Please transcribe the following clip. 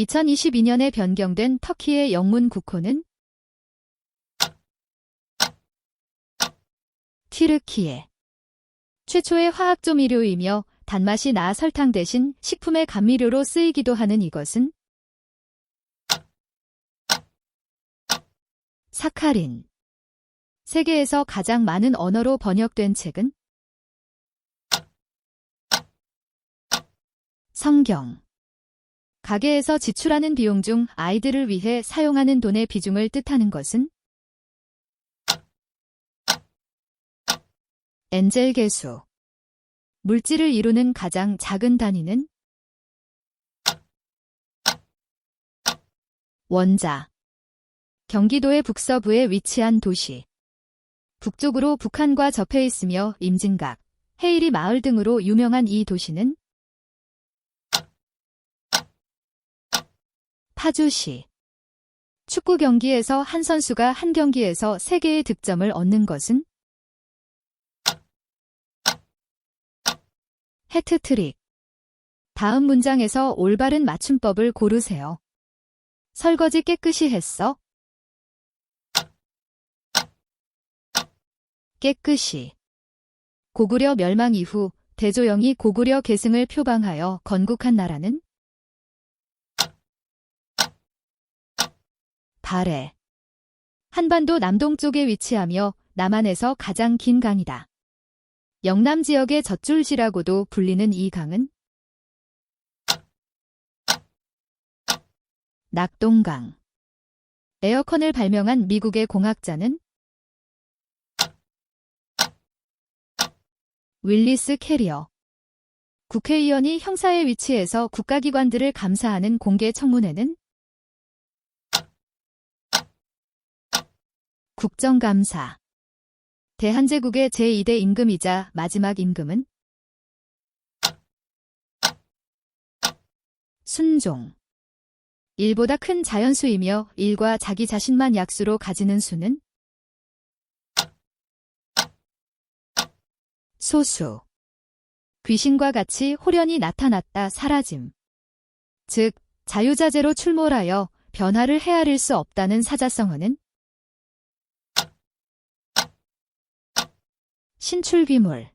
2022년에 변경된 터키의 영문 국호는 티르키예. 최초의 화학조미료이며 단맛이 나 설탕 대신 식품의 감미료로 쓰이기도 하는 이것은 사카린. 세계에서 가장 많은 언어로 번역된 책은 성경. 가게에서 지출하는 비용 중 아이들을 위해 사용하는 돈의 비중을 뜻하는 것은 엔젤 계수. 물질을 이루는 가장 작은 단위는 원자. 경기도의 북서부에 위치한 도시. 북쪽으로 북한과 접해 있으며 임진각, 헤이리 마을 등으로 유명한 이 도시는 파주시. 축구 경기에서 한 선수가 한 경기에서 3개의 득점을 얻는 것은 해트트릭. 다음 문장에서 올바른 맞춤법을 고르세요. 설거지 깨끗이 했어? 깨끗이. 고구려 멸망 이후 대조영이 고구려 계승을 표방하여 건국한 나라는 발해. 한반도 남동쪽에 위치하며 남한에서 가장 긴 강이다. 영남 지역의 젖줄지라고도 불리는 이 강은 낙동강. 에어컨을 발명한 미국의 공학자는 윌리스 캐리어. 국회의원이 형사의 위치에서 국가기관들을 감사하는 공개 청문회는 국정감사. 대한제국의 제2대 임금이자 마지막 임금은 순종. 일보다 큰 자연수이며 일과 자기 자신만 약수로 가지는 수는 소수. 귀신과 같이 호련히 나타났다 사라짐. 즉, 자유자재로 출몰하여 변화를 헤아릴 수 없다는 사자성어는 신출귀물.